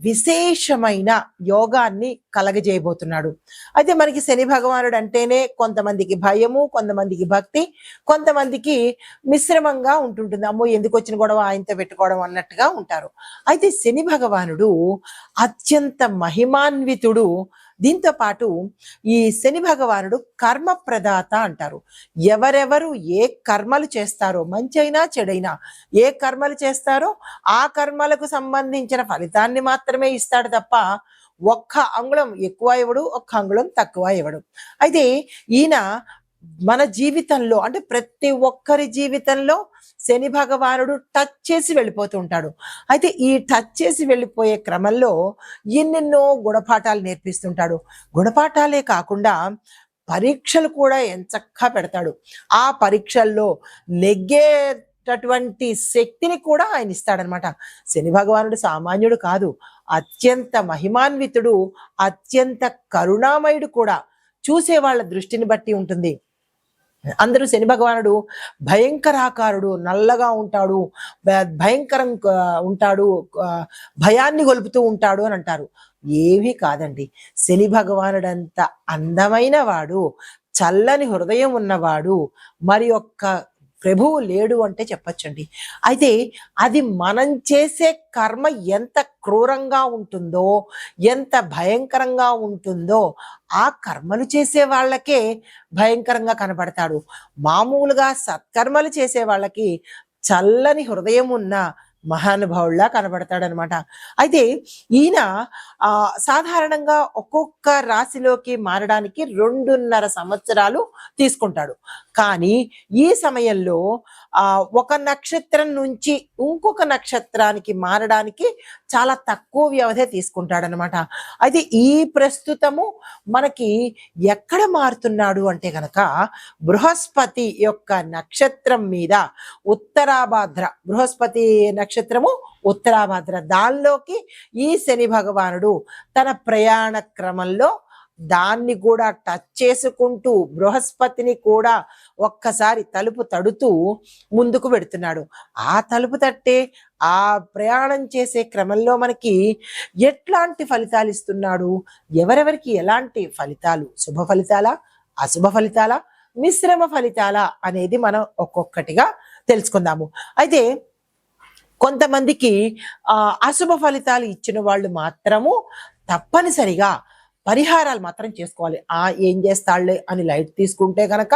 విశేషమైన యోగాన్ని కలగజేయబోతున్నాడు. అయితే మనకి శని భగవానుడు అంటేనే కొంతమందికి భయము కొంతమందికి భక్తి కొంతమందికి మిశ్రమంగా ఉంటుంటుంది. అమ్మో ఎందుకు వచ్చిన గొడవ? ఆయనతో పెట్టుకోవడం అన్నట్టుగా ఉంటారు. అయితే శని భగవానుడు అత్యంత మహిమాన్వితుడు. దీంతో పాటు ఈ శని భగవానుడు కర్మ ప్రదాత అంటారు. ఎవరెవరు ఏ కర్మలు చేస్తారో మంచైనా చెడైనా ఏ కర్మలు చేస్తారో ఆ కర్మలకు సంబంధించిన ఫలితాన్ని మాత్రం మాత్రమే ఇస్తాడు తప్ప ఒక్క అంగుళం ఎక్కువ ఇవ్వడు ఒక్క అంగుళం తక్కువ ఇవ్వడు. అయితే ఈయన మన జీవితంలో అంటే ప్రతి ఒక్కరి జీవితంలో శని భగవానుడు టచ్ చేసి వెళ్ళిపోతూ ఉంటాడు. అయితే ఈ టచ్ చేసి వెళ్ళిపోయే క్రమంలో ఎన్నెన్నో గుణపాఠాలు నేర్పిస్తుంటాడు. గుణపాఠాలే కాకుండా పరీక్షలు కూడా ఎంచక్కా పెడతాడు. ఆ పరీక్షల్లో నెగ్గే అటువంటి శక్తిని కూడా ఆయన ఇస్తాడనమాట. శని భగవానుడు సామాన్యుడు కాదు. అత్యంత మహిమాన్వితుడు అత్యంత కరుణామయుడు కూడా. చూసే వాళ్ళ దృష్టిని బట్టి ఉంటుంది. అందరూ శని భగవానుడు భయంకరాకారుడు నల్లగా ఉంటాడు భ- భయంకరం ఉంటాడు భయాన్ని గొలుపుతూ ఉంటాడు అని అంటారు. ఏమీ కాదండి. శని భగవానుడంత అందమైన వాడు చల్లని హృదయం ఉన్నవాడు మరి ఒక్క ప్రభువు లేడు అంటే చెప్పచ్చండి. అయితే అది మనం చేసే కర్మ ఎంత క్రూరంగా ఉంటుందో ఎంత భయంకరంగా ఉంటుందో ఆ కర్మలు చేసే వాళ్ళకే భయంకరంగా కనబడతాడు మామూలుగా సత్కర్మలు చేసే వాళ్ళకి చల్లని హృదయం ఉన్న మహానుభావుల్లా కనబడతాడనమాట అయితే ఈయన ఆ సాధారణంగా ఒక్కొక్క రాశిలోకి మారడానికి రెండున్నర సంవత్సరాలు తీసుకుంటాడు. కానీ ఈ సమయంలో ఒక నక్షత్రం నుంచి ఇంకొక నక్షత్రానికి మారడానికి చాలా తక్కువ వ్యవధి తీసుకుంటాడనమాట అయితే ఈ ప్రస్తుతము మనకి ఎక్కడ మారుతున్నాడు అంటే గనక బృహస్పతి యొక్క నక్షత్రం మీద ఉత్తరాభాద్ర బృహస్పతి నక్షత్రము ఉత్తరాభాద్ర. దానిలోకి ఈ శని భగవానుడు తన ప్రయాణ క్రమంలో దాన్ని కూడా టచ్ చేసుకుంటూ బృహస్పతిని కూడా ఒక్కసారి తలుపు తడుతూ ముందుకు పెడుతున్నాడు ఆ తలుపు తట్టే ఆ ప్రయాణం చేసే క్రమంలో మనకి ఎట్లాంటి ఫలితాలు ఇస్తున్నాడు? ఎవరెవరికి ఎలాంటి ఫలితాలు? శుభ ఫలితాలా? అశుభ ఫలితాలా? మిశ్రమ ఫలితాలా? అనేది మనం ఒక్కొక్కటిగా తెలుసుకుందాము. అయితే కొంతమందికి ఆ అశుభ ఫలితాలు ఇచ్చిన వాళ్ళు మాత్రము తప్పనిసరిగా పరిహారాలు మాత్రం చేసుకోవాలి. ఆ ఏం చేస్తాడులే అని లైట్ తీసుకుంటే గనక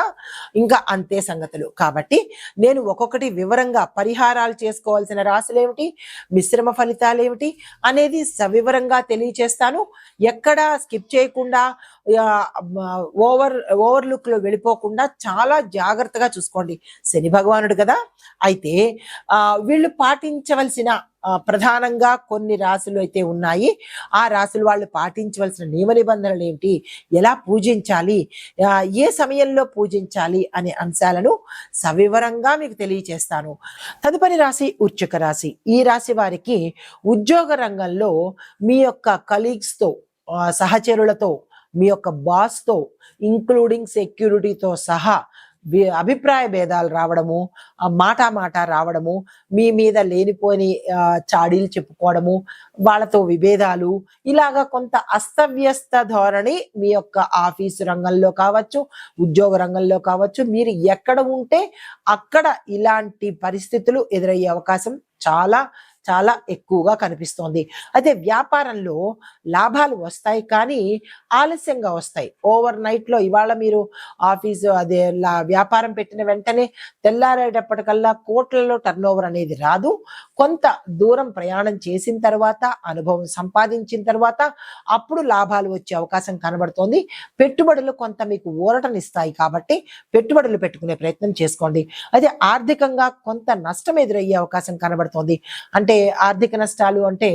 ఇంకా అంతే సంగతులు. కాబట్టి నేను ఒక్కొక్కటి వివరంగా పరిహారాలు చేసుకోవాల్సిన రాశులు ఏమిటి మిశ్రమ ఫలితాలు ఏమిటి అనేది సవివరంగా తెలియచేస్తాను. ఎక్కడా స్కిప్ చేయకుండా ఓవర్ ఓవర్లుక్లో వెళ్ళిపోకుండా చాలా జాగ్రత్తగా చూసుకోండి. శని భగవానుడు కదా. అయితే వీళ్ళు పాటించవలసిన ప్రధానంగా కొన్ని రాశులు అయితే ఉన్నాయి. ఆ రాశులు వాళ్ళు పాటించవలసిన నియమ నిబంధనలు ఏమిటి? ఎలా పూజించాలి? ఏ సమయంలో పూజించాలి అనే అంశాలను సవివరంగా మీకు తెలియచేస్తాను. తదుపరి రాశి ఉచ్చక రాశి. ఈ రాశి వారికి ఉద్యోగ రంగంలో మీ యొక్క కలీగ్స్తో సహచరులతో మీ యొక్క బాస్తో ఇంక్లూడింగ్ సెక్యూరిటీతో సహా అభిప్రాయ భేదాలు రావడము మాటా మాట మాట రావడము మీ మీద లేనిపోని చాడీలు చెప్పుకోవడము వాళ్ళతో విభేదాలు ఇలాగా కొంత అస్తవ్యస్త ధోరణి మీ యొక్క ఆఫీసు రంగంలో కావచ్చు ఉద్యోగ రంగంలో కావచ్చు మీరు ఎక్కడ ఉంటే అక్కడ ఇలాంటి పరిస్థితులు ఎదురయ్యే అవకాశం చాలా చాలా ఎక్కువగా కనిపిస్తోంది. అయితే వ్యాపారంలో లాభాలు వస్తాయి కానీ ఆలస్యంగా వస్తాయి. ఓవర్ నైట్లో ఇవాళ మీరు ఆఫీసు అదే లా- వ్యాపారం పెట్టిన వెంటనే తెల్లారేటప్పటికల్లా కోట్లలో టర్న్ అనేది రాదు. కొంత దూరం ప్రయాణం చేసిన తర్వాత అనుభవం సంపాదించిన తర్వాత అప్పుడు లాభాలు వచ్చే అవకాశం కనబడుతోంది. పెట్టుబడులు కొంత మీకు ఊరటనిస్తాయి కాబట్టి పెట్టుబడులు పెట్టుకునే ప్రయత్నం చేసుకోండి. అయితే ఆర్థికంగా కొంత నష్టం ఎదురయ్యే అవకాశం కనబడుతోంది. అంటే ఆర్థిక నష్టాలు అంటే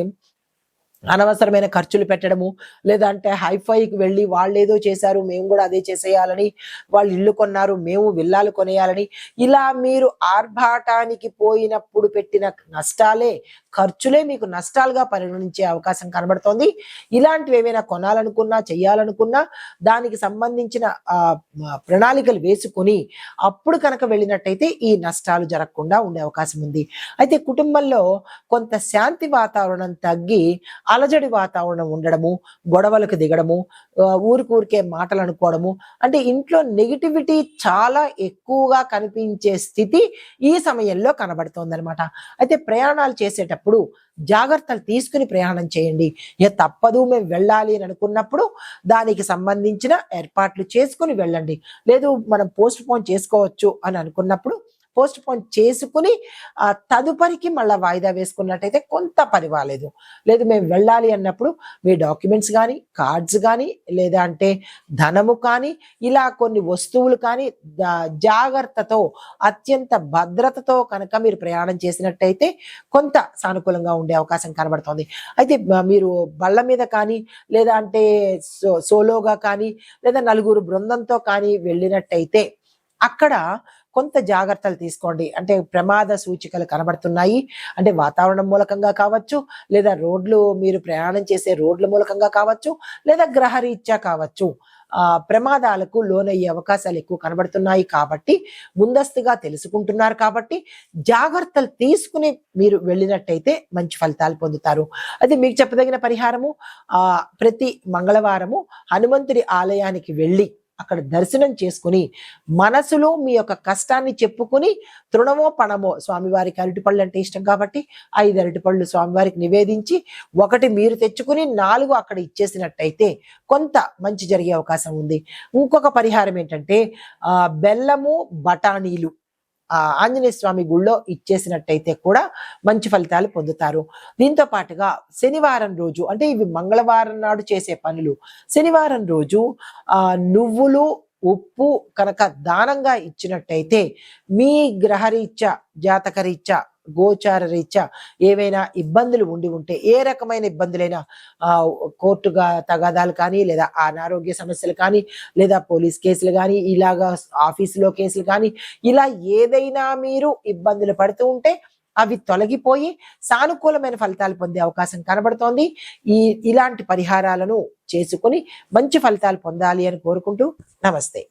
అనవసరమైన ఖర్చులు పెట్టడము లేదంటే హైఫైకి వెళ్ళి వాళ్ళు ఏదో చేశారు మేము కూడా అదే చేసేయాలని వాళ్ళు ఇల్లు కొన్నారు మేము విల్లాలు కొనేయాలని. ఇలా మీరు ఆర్భాటానికి పోయినప్పుడు పెట్టిన నష్టాలే ఖర్చులే మీకు నష్టాలుగా పరిగణించే అవకాశం కనబడుతోంది. ఇలాంటివి ఏమైనా కొనాలనుకున్నా చేయాలనుకున్నా దానికి సంబంధించిన ప్రణాళికలు వేసుకొని అప్పుడు కనుక వెళ్ళినట్టయితే ఈ నష్టాలు జరగకుండా ఉండే అవకాశం ఉంది. అయితే కుటుంబంలో కొంత శాంతి వాతావరణం తగ్గి అలజడి వాతావరణం ఉండడము గొడవలకు దిగడము ఊరికూరికే మాటలు అనుకోవడము అంటే ఇంట్లో నెగిటివిటీ చాలా ఎక్కువగా కనిపించే స్థితి ఈ సమయంలో కనబడుతోందనమాట అయితే ప్రయాణాలు చేసేటప్పుడు జాగ్రత్తలు తీసుకుని ప్రయాణం చేయండి. ఇక తప్పదు మేము వెళ్ళాలి అని అనుకున్నప్పుడు దానికి సంబంధించిన ఏర్పాట్లు చేసుకుని వెళ్ళండి. లేదు మనం పోస్ట్ పోన్ చేసుకోవచ్చు అని అనుకున్నప్పుడు పోస్ట్ పోన్ చేసుకుని ఆ తదుపరికి మళ్ళీ వాయిదా వేసుకున్నట్టయితే కొంత పర్వాలేదు. లేదు మేము వెళ్ళాలి అన్నప్పుడు మీ డాక్యుమెంట్స్ కానీ కార్డ్స్ కానీ లేదా అంటే ధనము కానీ ఇలా కొన్ని వస్తువులు కానీ జాగ్రత్తతో అత్యంత భద్రతతో కనుక మీరు ప్రయాణం చేసినట్టయితే కొంత సానుకూలంగా ఉండే అవకాశం కనబడుతోంది. అయితే మీరు బళ్ళ మీద కానీ లేదా అంటే సో సోలోగా కానీ లేదా నలుగురు బృందంతో కానీ వెళ్ళినట్టయితే అక్కడ కొంత జాగ్రత్తలు తీసుకోండి. అంటే ప్రమాద సూచికలు కనబడుతున్నాయి. అంటే వాతావరణం మూలకంగా కావచ్చు లేదా రోడ్లు మీరు ప్రయాణం చేసే రోడ్ల మూలకంగా కావచ్చు లేదా గ్రహరీత్యా కావచ్చు. ప్రమాదాలకు లోనయ్యే అవకాశాలు ఎక్కువ కనబడుతున్నాయి కాబట్టి ముందస్తుగా తెలుసుకుంటున్నారు కాబట్టి జాగ్రత్తలు తీసుకుని మీరు వెళ్ళినట్టయితే మంచి ఫలితాలు పొందుతారు. అది మీకు చెప్పదగిన పరిహారము ప్రతి మంగళవారము హనుమంతుడి ఆలయానికి వెళ్ళి అక్కడ దర్శనం చేసుకుని మనసులో మీ యొక్క కష్టాన్ని చెప్పుకుని తృణమో పణమో స్వామివారికి అరటిపళ్ళు అంటే ఇష్టం కాబట్టి ఐదు అరటిపళ్ళు స్వామివారికి నివేదించి ఒకటి మీరు తెచ్చుకుని నాలుగు అక్కడ ఇచ్చేసినట్టయితే కొంత మంచి జరిగే అవకాశం ఉంది. ఇంకొక పరిహారం ఏంటంటే బెల్లము బఠానీలు. ఆంజనేయ స్వామి గుళ్ళో ఇచ్చేసినట్టయితే కూడా మంచి ఫలితాలు పొందుతారు. దీంతో పాటుగా శనివారం రోజు అంటే ఇవి మంగళవారం నాడు చేసే పనులు. శనివారం రోజు ఆ నువ్వులు ఉప్పు కనుక దానంగా ఇచ్చినట్టయితే మీ గ్రహరీత్యా జాతకరీత్యా గోచార రీత్యా ఏవైనా ఇబ్బందులు ఉండి ఉంటే ఏ రకమైన ఇబ్బందులైనా ఆ కోర్టుగా తగాదాలు కానీ లేదా అనారోగ్య సమస్యలు కానీ లేదా పోలీస్ కేసులు కానీ ఇలాగా ఆఫీసులో కేసులు కానీ ఇలా ఏదైనా మీరు ఇబ్బందులు పడుతూ ఉంటే అవి తొలగిపోయి సానుకూలమైన ఫలితాలు పొందే అవకాశం కనబడుతోంది. ఈ ఇలాంటి పరిహారాలను చేసుకొని మంచి ఫలితాలు పొందాలి అని కోరుకుంటూ నమస్తే.